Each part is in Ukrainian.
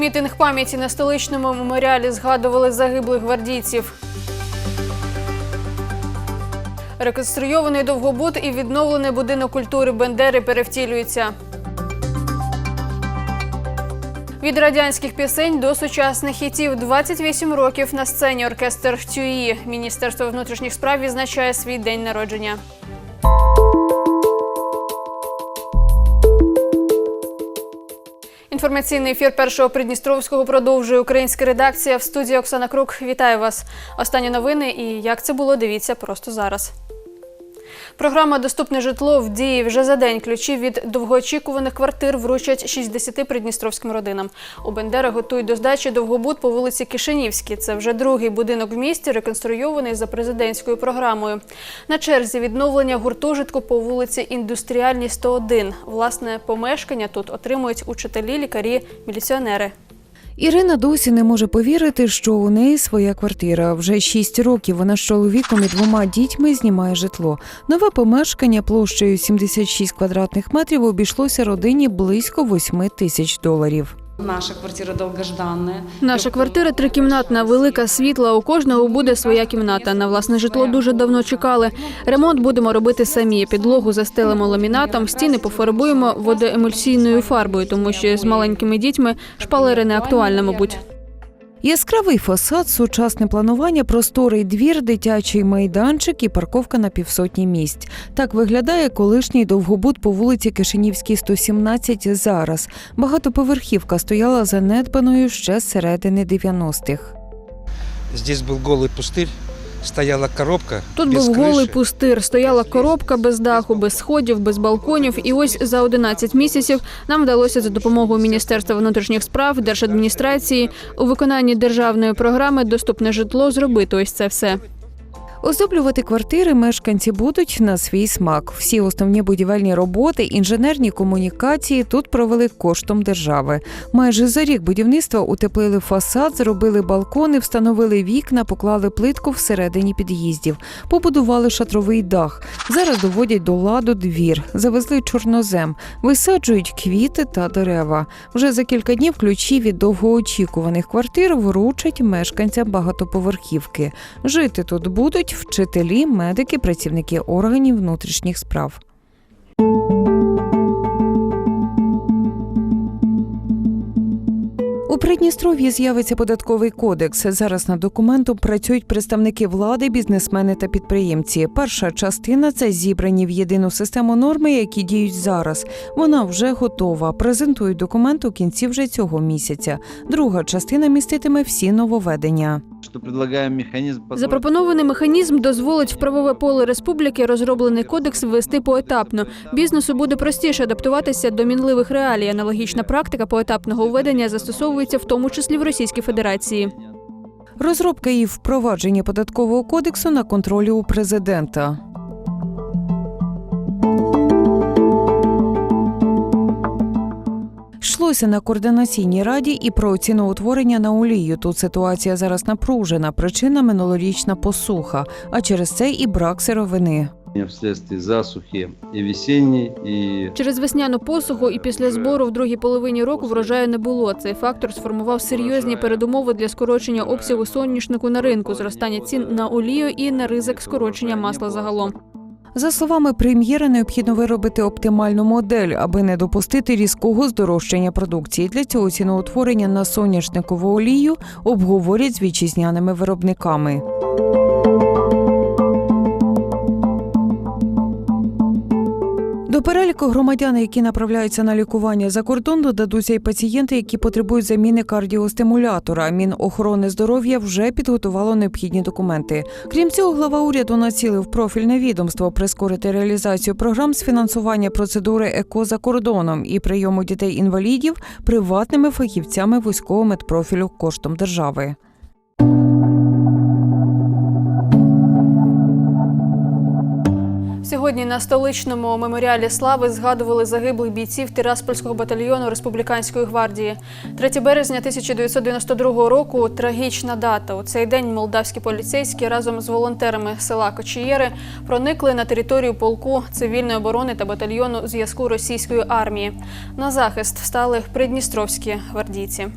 Мітинг пам'яті на столичному меморіалі згадували загиблих гвардійців. Реконструйований довгобуд і відновлений будинок культури Бендери перевтілюються. Від радянських пісень до сучасних хітів 28 років на сцені оркестр Тюї. Міністерство внутрішніх справ відзначає свій день народження. Інформаційний ефір першого Придністровського продовжує українська редакція в студії Оксана Крук. Вітаю вас. Останні новини і як це було, дивіться просто зараз. Програма Доступне житло в дії вже за день. Ключі від довгоочікуваних квартир вручать 60 придністровським родинам. У Бендера готують до здачі довгобуд по вулиці Кишинівській. Це вже другий будинок в місті, реконструйований за президентською програмою. На черзі відновлення гуртожитку по вулиці Індустріальній 101. Власне помешкання тут отримують учителі, лікарі, міліціонери. Ірина досі не може повірити, що у неї своя квартира. Вже шість років вона з чоловіком і двома дітьми знімає житло. Нове помешкання площею 76 квадратних метрів обійшлося родині близько 8 тисяч доларів. Наша квартира довгожданна. Наша квартира трикімнатна, велика, світла. У кожного буде своя кімната. На власне житло дуже давно чекали. Ремонт будемо робити самі. Підлогу застелимо ламінатом, стіни пофарбуємо водоемульсійною фарбою, тому що з маленькими дітьми шпалери не актуальна, мабуть. Яскравий фасад, сучасне планування, просторий двір, дитячий майданчик і парковка на півсотні місць. Так виглядає колишній довгобуд по вулиці Кишинівській, 117 зараз. Багатоповерхівка стояла занедбаною ще з середини 90-х. Здесь был голый пустырь, стояла коробка. Тут без був голий пустир, стояла коробка без даху, без сходів, без балконів. І ось за 11 місяців нам вдалося за допомогою Міністерства внутрішніх справ, держадміністрації у виконанні державної програми Доступне житло зробити ось це все. Оздоблювати квартири мешканці будуть на свій смак. Всі основні будівельні роботи, інженерні комунікації тут провели коштом держави. Майже за рік будівництва утеплили фасад, зробили балкони, встановили вікна, поклали плитку всередині під'їздів, побудували шатровий дах. Зараз доводять до ладу двір, завезли чорнозем, висаджують квіти та дерева. Вже за кілька днів ключі від довгоочікуваних квартир вручать мешканцям багатоповерхівки. Жити тут будуть вчителі, медики, працівники органів внутрішніх справ. У Придністров'ї з'явиться податковий кодекс. Зараз над документом працюють представники влади, бізнесмени та підприємці. Перша частина це зібрані в єдину систему норми, які діють зараз. Вона вже готова. Презентують документ у кінці вже цього місяця. Друга частина міститиме всі нововведення. Что предлагаем механизм позволит- Запропонований механізм дозволить в правове поле республіки розроблений кодекс ввести поетапно. Бізнесу буде простіше адаптуватися до мінливих реалій. Аналогічна практика поетапного введення застосовується в тому числі в Російській Федерації. Розробка і впровадження податкового кодексу на контролі у президента. Йшлося на координаційній раді і про ціноутворення на олію. Тут ситуація зараз напружена. Причина минулорічна посуха, а через це і брак сировини. вследствие засухи и весенней, и Через весняну посуху і після збору в другій половині року врожаю не було. Цей фактор сформував серйозні передумови для скорочення обсягу соняшнику на ринку, зростання цін на олію і на ризик скорочення масла загалом. За словами прем'єра, необхідно виробити оптимальну модель, аби не допустити різкого здорожчання продукції. Для цього ціноутворення на соняшникову олію обговорять з вітчизняними виробниками. Переліку громадян, які направляються на лікування за кордон, додадуться й пацієнти, які потребують заміни кардіостимулятора. Мінохорони здоров'я вже підготувало необхідні документи. Крім цього, глава уряду націлив профільне відомство прискорити реалізацію програм з фінансування процедури ЕКО за кордоном і прийому дітей-інвалідів приватними фахівцями вузького медпрофілю коштом держави. Сьогодні на столичному меморіалі слави згадували загиблих бійців Тираспольського батальйону Республіканської гвардії. 3 березня 1992 року трагічна дата. У цей день молдавські поліцейські разом з волонтерами села Кочієри проникли на територію полку цивільної оборони та батальйону зв'язку російської армії. На захист стали придністровські гвардійці.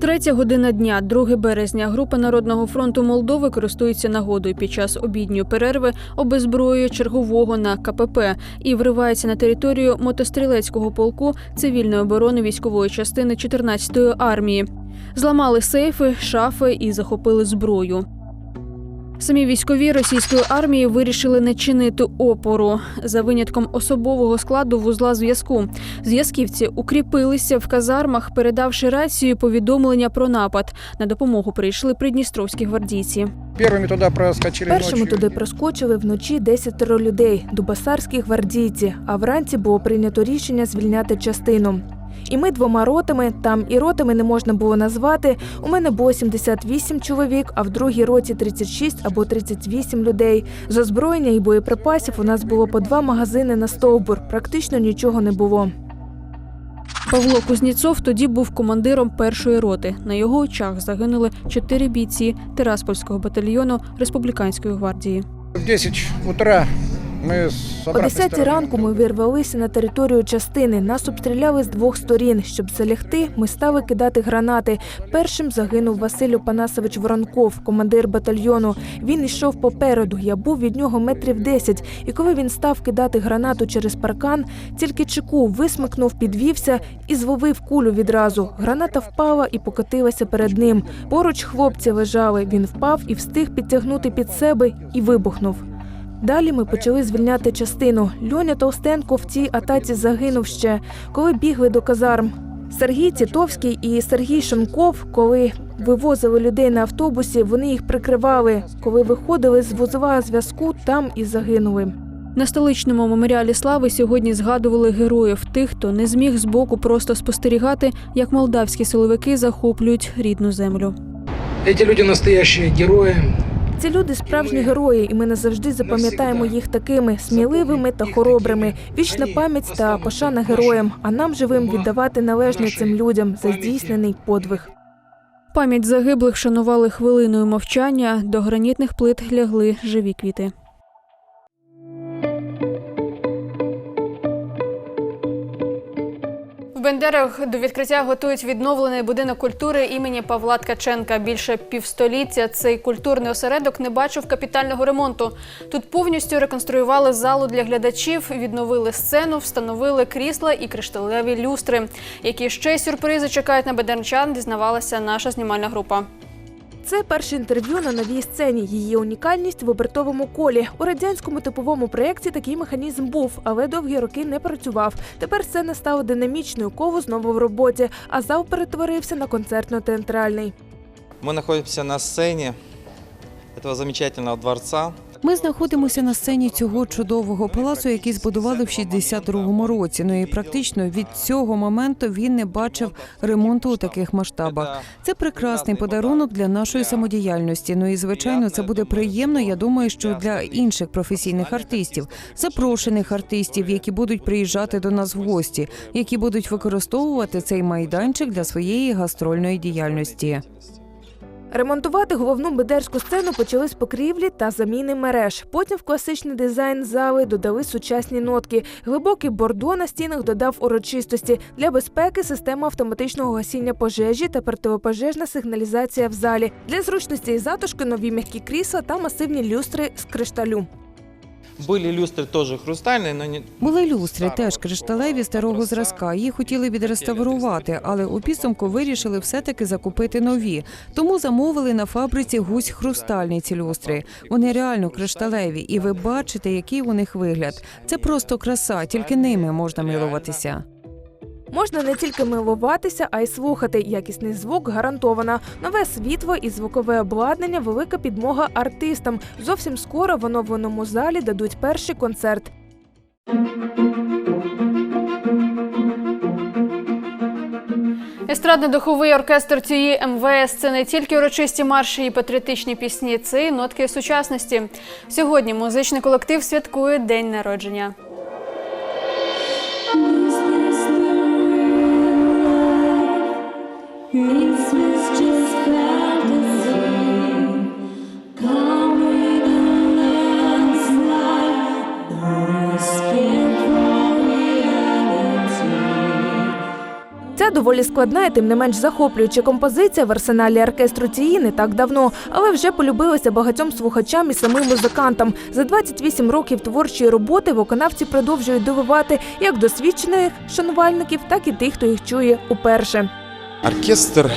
Третя година дня, 2 березня. Група Народного фронту Молдови користується нагодою під час обідньої перерви, обезброює чергового на КПП і вривається на територію мотострілецького полку цивільної оборони військової частини 14-ї армії. Зламали сейфи, шафи і захопили зброю. Самі військові російської армії вирішили не чинити опору за винятком особового складу вузла зв'язку. Зв'язківці укріпилися в казармах, передавши рацію повідомлення про напад. На допомогу прийшли придністровські гвардійці. Первыми туда проскочили Першими туди проскочили вночі 10 людей, дубасарські гвардійці, а вранці було прийнято рішення звільняти частину. І ми двома ротами, там і ротами не можна було назвати. У мене було 78 чоловік, а в другій роті 36 або 38 людей. З озброєння і боєприпасів у нас було по два магазини на стовбур. Практично нічого не було. Павло Кузніцов тоді був командиром першої роти. На його очах загинули чотири бійці Тираспольського батальйону республіканської гвардії. В 10 утра с О 10 ранку ми вирвалися на територію частини. Нас обстріляли з двох сторін. Щоб залягти, ми стали кидати гранати. Першим загинув Василь Опанасович Воронков, командир батальйону. Він йшов попереду. Я був від нього метрів 10. І коли він став кидати гранату через паркан, тільки чеку висмикнув, підвівся і зловив кулю відразу. Граната впала і покотилася перед ним. Поруч хлопці лежали. Він впав і встиг підтягнути під себе і вибухнув. Далі ми почали звільняти частину. Льоня Толстенко в цій атаці загинув ще, коли бігли до казарм. Сергій Тітовський і Сергій Шанков, коли вивозили людей на автобусі, вони їх прикривали. Коли виходили з вузла зв'язку, там і загинули. На столичному меморіалі слави сьогодні згадували героїв тих, хто не зміг збоку просто спостерігати, як молдавські силовики захоплюють рідну землю. Эти люди настоящие герои. Ці люди справжні герої, і ми назавжди запам'ятаємо їх такими сміливими та хоробрими. Вічна пам'ять та пошана героям. А нам живим віддавати належне цим людям за здійснений подвиг. Пам'ять загиблих шанували хвилиною мовчання. До гранітних плит лягли живі квіти. Бендерах до відкриття готують відновлений будинок культури імені Павла Ткаченка. Більше півстоліття цей культурний осередок не бачив капітального ремонту. Тут повністю реконструювали залу для глядачів, відновили сцену, встановили крісла і кришталеві люстри. Які ще сюрпризи чекають на бендерчан, дізнавалася наша знімальна група. Це перше інтерв'ю на новій сцені. Її унікальність в обертовому колі. У радянському типовому проєкті такий механізм був, але довгі роки не працював. Тепер сцена стала динамічною, кову знову в роботі, а зал перетворився на концертно-театральний. Ми знаходимося на сцені цього замечательного дворца. Ми знаходимося на сцені цього чудового палацу, який збудували в 62-му році. Ну і практично від цього моменту він не бачив ремонту у таких масштабах. Це прекрасний подарунок для нашої самодіяльності. Ну і звичайно, це буде приємно. Я думаю, що для інших професійних артистів, запрошених артистів, які будуть приїжджати до нас в гості, які будуть використовувати цей майданчик для своєї гастрольної діяльності. Ремонтувати головну бедерську сцену почали з покрівлі та заміни мереж. Потім в класичний дизайн зали додали сучасні нотки. Глибокий бордо на стінах додав урочистості. Для безпеки система автоматичного гасіння пожежі та противопожежна сигналізація в залі. Для зручності і затушки нові м'які крісла та масивні люстри з кришталю. были люстры тоже хрустальные, но не... Були люстри, теж кришталеві старого зразка. Їх хотіли відреставрувати, але у підсумку вирішили все-таки закупити нові. Тому замовили на фабриці гусь хрустальні ці люстри. Вони реально кришталеві, і ви бачите, який у них вигляд. Це просто краса, тільки ними можна милуватися. Можна не тільки милуватися, а й слухати. Якісний звук гарантовано. Нове світло і звукове обладнання велика підмога артистам. Зовсім скоро в оновленому залі дадуть перший концерт. Естрадно-духовий оркестр цієї МВС це не тільки урочисті марші і патріотичні пісні, це й нотки сучасності. Сьогодні музичний колектив святкує день народження. Доволі складна і тим не менш захоплююча композиція в арсеналі оркестру цієї не так давно, але вже полюбилася багатьом слухачам і самим музикантам. За 28 років творчої роботи виконавці продовжують дивувати як досвідчених шанувальників, так і тих, хто їх чує уперше. Оркестр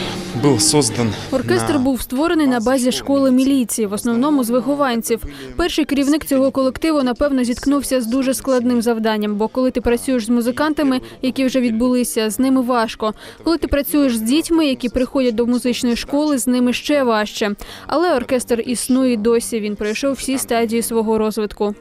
был создан Оркестр був створений на базі школи міліції, в основному з вихованців. Перший керівник цього колективу напевно зіткнувся з дуже складним завданням, бо коли ти працюєш з музикантами, які вже відбулися, з ними важко. Коли ти працюєш з дітьми, які приходять до музичної школи, з ними ще важче. Але оркестр існує досі. Він пройшов всі стадії свого розвитку.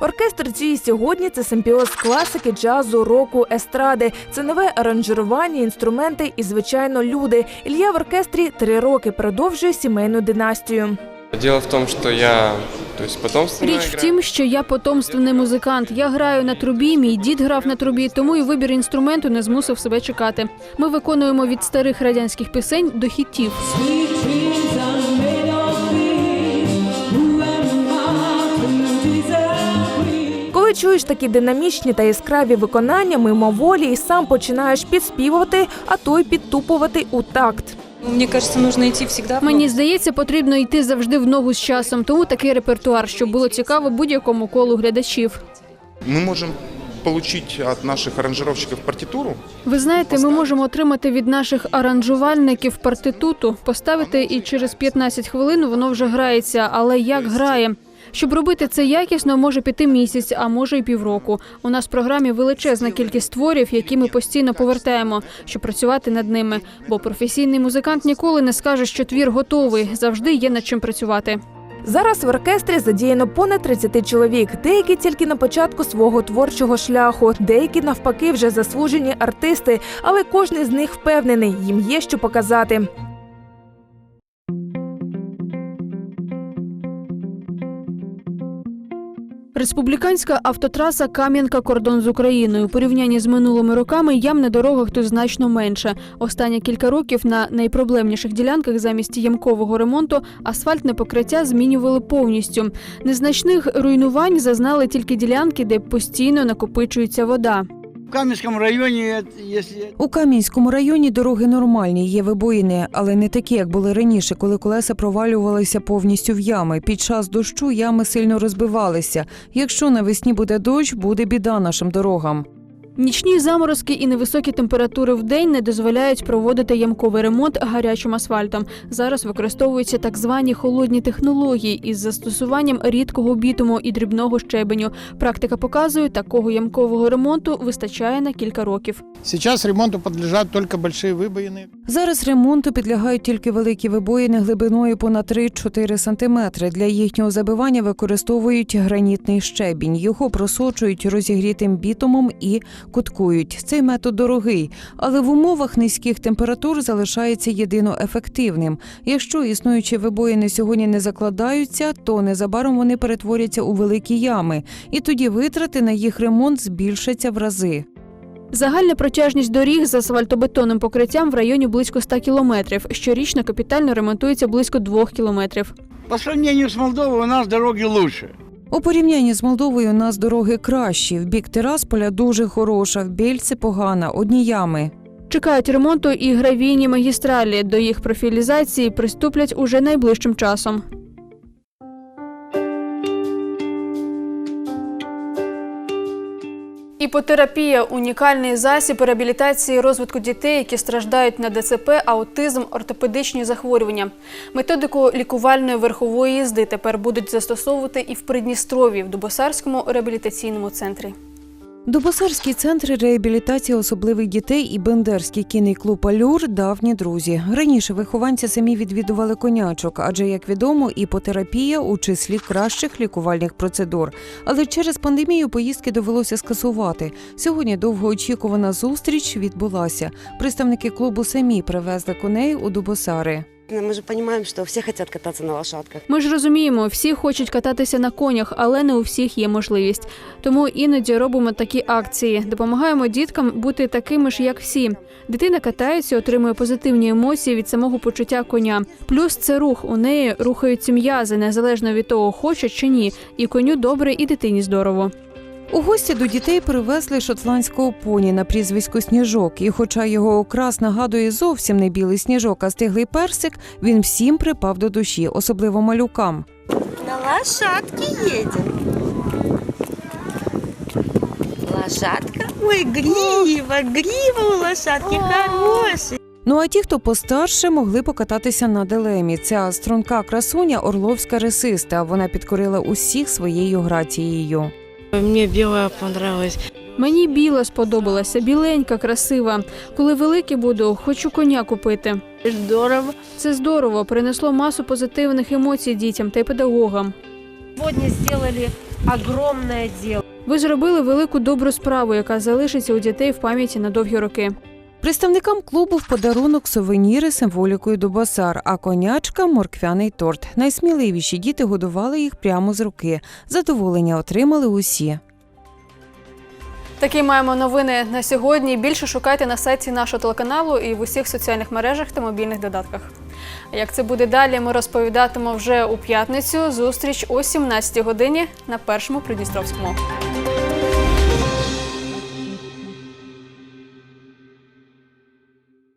Оркестр цієї сьогодні це симбіоз класики, джазу, року, естради. Це нове аранжування, інструменти і, звичайно, люди. Ілья в оркестрі три роки продовжує сімейну династію. Дело в том, что я то есть Річ в тім, що я потомственний музикант. Я граю на трубі, мій дід грав на трубі, тому і вибір інструменту не змусив себе чекати. Ми виконуємо від старих радянських пісень до хітів. Коли чуєш такі динамічні та яскраві виконання, мимоволі і сам починаєш підспівувати, а то й підтупувати у такт. Мне кажется, нужно идти всегда. в Мені здається, потрібно йти завжди в ногу з часом, тому такий репертуар, щоб було цікаво будь-якому колу глядачів. Мы можем получить от наших аранжировщиков партитуру. Ви знаєте, ми можемо отримати від наших аранжувальників партитуту, поставити і через 15 хвилин воно вже грається. Але як грає? Щоб робити це якісно, може піти місяць, а може й півроку. У нас в програмі величезна кількість творів, які ми постійно повертаємо, щоб працювати над ними. Бо професійний музикант ніколи не скаже, що твір готовий. Завжди є над чим працювати. Зараз в оркестрі задіяно понад 30 чоловік. Деякі тільки на початку свого творчого шляху, деякі навпаки вже заслужені артисти, але кожен з них впевнений, їм є що показати. Республіканська автотраса Кам'янка кордон з Україною. У порівнянні з минулими роками ям на дорогах тут значно менше. Останні кілька років на найпроблемніших ділянках замість ямкового ремонту асфальтне покриття змінювали повністю. Незначних руйнувань зазнали тільки ділянки, де постійно накопичується вода. В районі если У Кам'янському районі дороги нормальні, є вибоїни, але не такі, як були раніше, коли колеса провалювалися повністю в ями. Під час дощу ями сильно розбивалися. Якщо навесні буде дощ, буде біда нашим дорогам. Нічні заморозки і невисокі температури в день не дозволяють проводити ямковий ремонт гарячим асфальтом. Зараз використовуються так звані холодні технології із застосуванням рідкого бітуму і дрібного щебеню. Практика показує, такого ямкового ремонту вистачає на кілька років. Сейчас ремонту подлежат только большие выбоины. Зараз ремонту підлягають тільки великі вибоїни глибиною понад 3-4 сантиметри. Для їхнього забивання використовують гранітний щебінь. Його просочують розігрітим бітумом і куткують. Цей метод дорогий, але в умовах низьких температур залишається єдино ефективним. Якщо існуючі вибоїни сьогодні не закладаються, то незабаром вони перетворяться у великі ями, і тоді витрати на їх ремонт збільшаться в рази. Загальна протяжність доріг з асфальтобетонним покриттям в районі близько 100 кілометрів. Щорічно капітально ремонтується близько 2 кілометрів. по сравнению с Молдовой у нас дороги лучше. У порівнянні з Молдовою у нас дороги кращі. В бік Тирасполя дуже хороша, в Бєльці погана, одні ями. Чекають ремонту і гравійні магістралі. До їх профілізації приступлять уже найближчим часом. Іпотерапія унікальний засіб реабілітації розвитку дітей, які страждають на ДЦП, аутизм, ортопедичні захворювання. Методику лікувальної верхової їзди тепер будуть застосовувати і в Придністрові в Дубосарському реабілітаційному центрі. Дубосарський центр реабілітації особливих дітей і Бендерський кінний клуб Алюр давні друзі. Раніше вихованці самі відвідували конячок, адже як відомо, іпотерапія у числі кращих лікувальних процедур. Але через пандемію поїздки довелося скасувати. Сьогодні довгоочікувана зустріч відбулася. Представники клубу самі привезли коней у Дубосари. Мы же понимаем, что все хотят кататься на лошадках. Ми ж розуміємо, всі хочуть кататися на конях, але не у всіх є можливість. Тому іноді робимо такі акції, допомагаємо діткам бути такими ж, як всі. Дитина катається, отримує позитивні емоції від самого почуття коня. Плюс це рух. У неї рухаються м'язи, незалежно від того, хоче чи ні. І коню добре, і дитині здорово. У гості до дітей привезли шотландського поні на прізвисько Сніжок. І хоча його окрас нагадує зовсім не білий сніжок, а стиглий персик, він всім припав до душі, особливо малюкам. На лошадке едем. Лошадка? Ой, грива, грива у лошадки хорошая. Ну а ті, хто постарше, могли покататися на дилемі. Ця струнка красуня орловська ресиста. Вона підкорила усіх своєю грацією. Мне біла понравилась. Мені біла сподобалася, біленька, красива. Коли велике буду, хочу коня купити. Здорово. Це здорово, принесло масу позитивних емоцій дітям та й педагогам. Сьогодні зробили огромне діло. Ви зробили велику добру справу, яка залишиться у дітей в пам'яті на довгі роки. Представникам клубу в подарунок сувеніри символікою Дубасар, а конячка морквяний торт. Найсміливіші діти годували їх прямо з руки. Задоволення отримали усі. Такі маємо новини на сьогодні. Більше шукайте на сайті нашого телеканалу і в усіх соціальних мережах та мобільних додатках. Як це буде далі, ми розповідатимемо вже у п'ятницю. Зустріч о 17 годині на першому Придністровському.